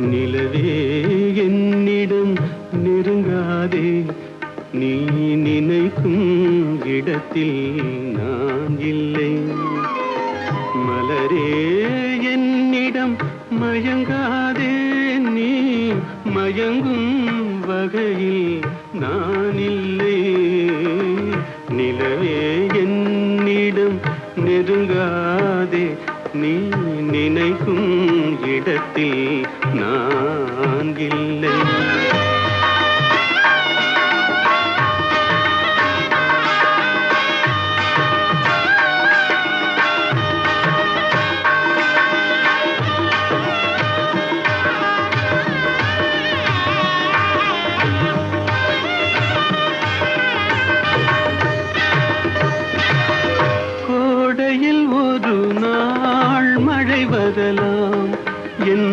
நிலவே என்னிடம் நெருங்காதே. நீ நினைக்கும் இடத்தில் நான் இல்லை. மலரே என்னிடம் மயங்காதே. நீ மயங்கும் வகையில் நான் இல்லை. நிலவே என்னிடம் நெருங்காதே. நீ நினைக்கும் இடத்தில் நான் இல்லை மழை வரலாம் என்